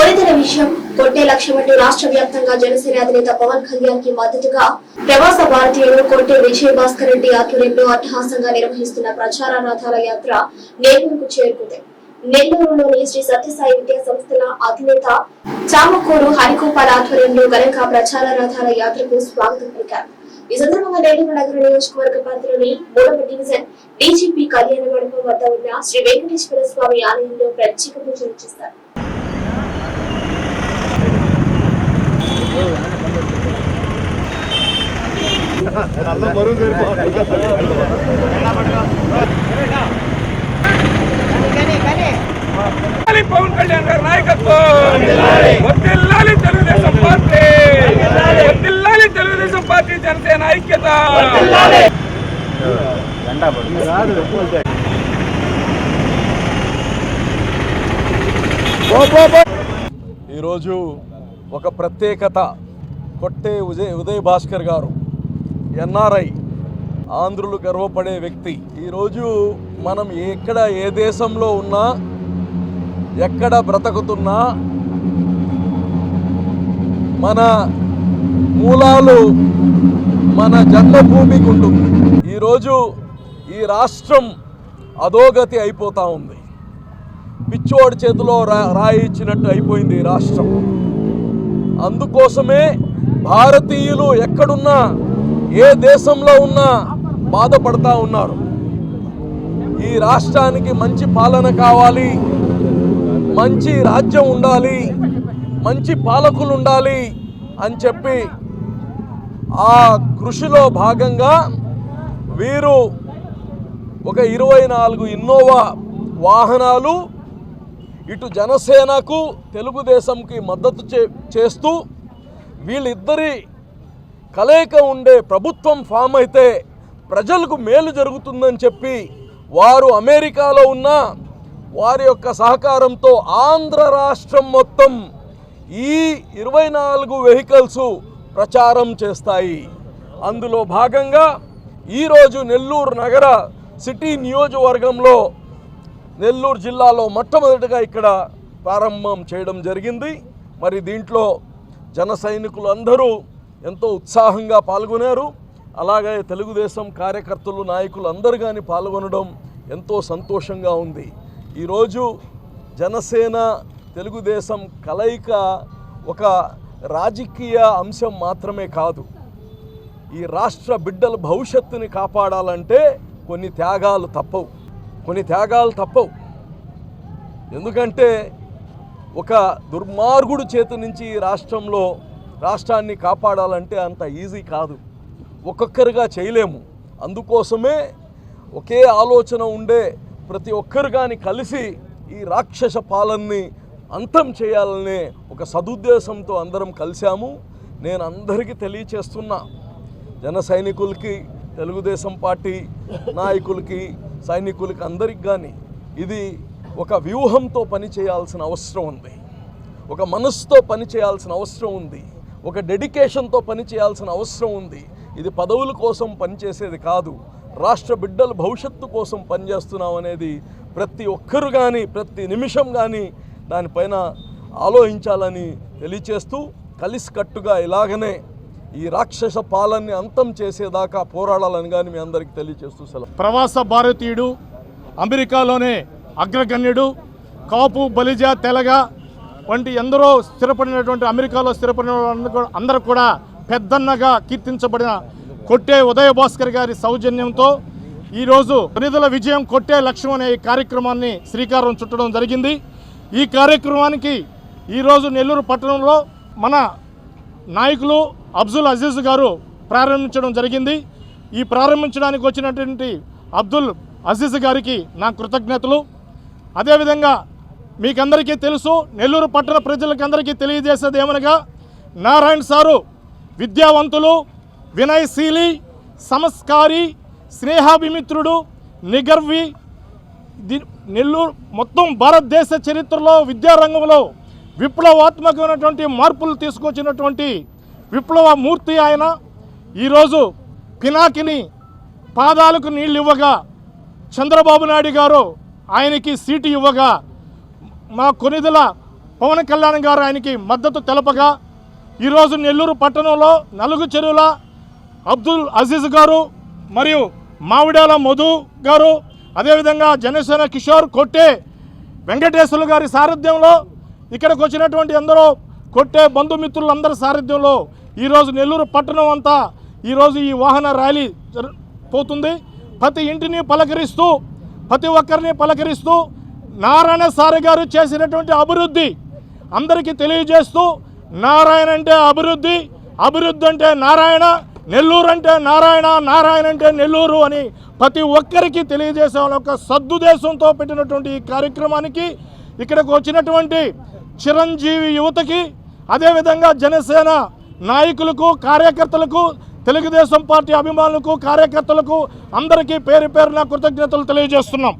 కొనితెన విషయం. కొట్టే లక్ష్యం అంటూ రాష్ట్ర వ్యాప్తంగా జనసేన అధినేత పవన్ కళ్యాణ్కి మద్దతుగా ప్రవాస భారతీయులు కొట్టే విజయ భాస్కర్ రెడ్డి ఆధ్వర్యంలో అట్టహాసంగా నిర్వహిస్తున్న ప్రచార రథాల యాత్ర నెల్లూరుకు చేరుకుంది. నెల్లూరులోని శ్రీ సత్యసాయి విద్యా సంస్థల అధినేత చామకూరు హరిగోపాల్ ఆధ్వర్యంలో ఘనంగా ప్రచార రథాల యాత్రకు స్వాగతం పలికారు. ఈ సందర్భంగా నెల్లూరు నగర నియోజకవర్గ పరిధిలోని మూడవ డివిజన్ డీజీపీ కళ్యాణ మండపం వద్ద ఉన్న శ్రీ వెంకటేశ్వర స్వామి ఆలయంలో ప్రత్యేక పూజలు చేస్తారు. పవన్ కళ్యాణ్ గారి నాయకత్వం. వర్ధిల్లాలి తెలుగుదేశం పార్టీ. వర్ధిల్లాలి తెలుగుదేశం పార్టీ జనసేన ఐక్యత. ఈరోజు ఒక ప్రత్యేకత కొట్టే ఉదయ్ ఉదయ్ భాస్కర్ గారు ఎన్ఆర్ఐ ఆంధ్రులు గర్వపడే వ్యక్తి. ఈరోజు మనం ఎక్కడ ఏ దేశంలో ఉన్నా ఎక్కడ బ్రతుకుతున్నా మన మూలాలు మన జన్మభూమికి ఉంటుంది ఈరోజు ఈ రాష్ట్రం అధోగతి అయిపోతూ ఉంది. పిచ్చోడి చేతిలో రా రాయి ఇచ్చినట్టు అయిపోయింది ఈ రాష్ట్రం. అందుకోసమే భారతీయులు ఎక్కడున్నా ఏ దేశంలో ఉన్నా బాధపడతా ఉన్నారు. ఈ రాష్ట్రానికి మంచి పాలన కావాలి. మంచి రాజ్యం ఉండాలి. మంచి పాలకులు ఉండాలి అని చెప్పి ఆ కృషిలో భాగంగా వీరు ఒక ఇరవై నాలుగు ఇన్నోవా వాహనాలు ఇటు జనసేనకు తెలుగుదేశంకి మద్దతు చే చేస్తూ వీళ్ళిద్దరి కలయిక ఉండే ప్రభుత్వం ఫామ్ అయితే ప్రజలకు మేలు జరుగుతుందని చెప్పి వారు అమెరికాలో ఉన్న వారి యొక్క సహకారంతో ఆంధ్ర రాష్ట్రం మొత్తం ఈ ఇరవై నాలుగు వెహికల్స్ ప్రచారం చేస్తాయి. అందులో భాగంగా ఈరోజు నెల్లూరు నగర సిటీ నియోజకవర్గంలో నెల్లూరు జిల్లాలో మొట్టమొదటిగా ఇక్కడ ప్రారంభం చేయడం జరిగింది. మరి దీంట్లో జన సైనికులు అందరూ ఎంతో ఉత్సాహంగా పాల్గొన్నారు. అలాగే తెలుగుదేశం కార్యకర్తలు నాయకులు అందరు కానీ పాల్గొనడం ఎంతో సంతోషంగా ఉంది. ఈరోజు జనసేన తెలుగుదేశం కలయిక ఒక రాజకీయ అంశం మాత్రమే కాదు. ఈ రాష్ట్ర బిడ్డల భవిష్యత్తుని కాపాడాలంటే కొన్ని త్యాగాలు తప్పవు. కొన్ని త్యాగాలు తప్పవు. ఎందుకంటే ఒక దుర్మార్గుడు చేతి నుంచి ఈ రాష్ట్రంలో రాష్ట్రాన్ని కాపాడాలంటే అంత ఈజీ కాదు. ఒక్కొక్కరుగా చేయలేము. అందుకోసమే ఒకే ఆలోచన ఉండే ప్రతి ఒక్కరు కానీ కలిసి ఈ రాక్షస పాలనని అంతం చేయాలనే ఒక సదుద్దేశంతో అందరం కలిశాము. నేను అందరికీ తెలియచేస్తున్నా. జన సైనికులకి తెలుగుదేశం పార్టీ నాయకులకి సైనికులకి అందరికి కానీ ఇది ఒక వ్యూహంతో పని చేయాల్సిన అవసరం ఉంది. ఒక మనస్సుతో పని చేయాల్సిన అవసరం ఉంది. ఒక డెడికేషన్తో పనిచేయాల్సిన అవసరం ఉంది. ఇది పదవుల కోసం పనిచేసేది కాదు. రాష్ట్ర బిడ్డల భవిష్యత్తు కోసం పనిచేస్తున్నాం అనేది ప్రతి ఒక్కరు కానీ ప్రతి నిమిషం కానీ దానిపైన ఆలోచించాలని తెలియచేస్తూ కలిసికట్టుగా ఇలాగనే ఈ రాక్షస పాలన్ని అంతం చేసేదాకా పోరాడాలని కానీ మీ అందరికీ తెలియచేస్తూ సెలవు. ప్రవాస భారతీయుడు అమెరికాలోనే అగ్రగణ్యుడు కాపు బలిజ తెలగ వంటి ఎందరో స్థిరపడినటువంటి అమెరికాలో స్థిరపడిన కూడా- అందరూ కూడా పెద్దన్నగా కీర్తించబడిన కొట్టే ఉదయ భాస్కర్ గారి సౌజన్యంతో ఈరోజు నిధుల విజయం కొట్టే లక్ష్యం అనే ఈ కార్యక్రమాన్ని శ్రీకారం చుట్టడం జరిగింది. ఈ కార్యక్రమానికి ఈరోజు నెల్లూరు పట్టణంలో మన నాయకులు అబ్దుల్ అజీజ్ గారు ప్రారంభించడం జరిగింది. ఈ ప్రారంభించడానికి వచ్చినటువంటి అబ్దుల్ అజీజ్ గారికి నా కృతజ్ఞతలు. అదేవిధంగా మీకందరికీ తెలుసు నెల్లూరు పట్టణ ప్రజలకందరికీ తెలియజేసేది ఏమనగా నారాయణ సారు విద్యావంతులు వినయశీలి సంస్కారి స్నేహాభిమిత్రుడు నిగర్వి నెల్లూరు మొత్తం భారతదేశ చరిత్రలో విద్యారంగంలో విప్లవాత్మకమైనటువంటి మార్పులు తీసుకొచ్చినటువంటి విప్లవ మూర్తి ఆయన. ఈరోజు పినాకిని పాదాలకు నీళ్ళు ఇవ్వగా చంద్రబాబు నాయుడు గారు ఆయనకి సీటు ఇవ్వగా మా కొనిదల పవన్ కళ్యాణ్ గారు ఆయనకి మద్దతు తెలపగా ఈరోజు నెల్లూరు పట్టణంలో నలుగు చెరువుల అబ్దుల్ అజీజ్ గారు మరియు మావిడాల మధు గారు అదేవిధంగా జనసేన కిషోర్ కొట్టే వెంకటేశ్వర్లు గారి సారథ్యంలో ఇక్కడికి వచ్చినటువంటి ఎందరో కొట్టే బంధుమిత్రులందరి సారథ్యంలో ఈరోజు నెల్లూరు పట్టణం అంతా ఈరోజు ఈ వాహన ర్యాలీ పోతుంది. ప్రతి ఇంటిని పలకరిస్తూ ప్రతి ఒక్కరిని పలకరిస్తూ నారాయణ సారి గారు చేసినటువంటి అభివృద్ధి అందరికీ తెలియజేస్తూ నారాయణ అంటే అభివృద్ధి అభివృద్ధి అంటే నారాయణ నెల్లూరు అంటే నారాయణ నారాయణ అంటే నెల్లూరు అని ప్రతి ఒక్కరికి తెలియజేసే ఒక సద్దుదేశంతో పెట్టినటువంటి ఈ కార్యక్రమానికి ఇక్కడికి వచ్చినటువంటి చిరంజీవి యువతకి అదేవిధంగా జనసేన నాయకులకు కార్యకర్తలకు తెలుగుదేశం పార్టీ అభిమానులకు కార్యకర్తలకు అందరికీ పేరు పేరున కృతజ్ఞతలు తెలియజేస్తున్నాం.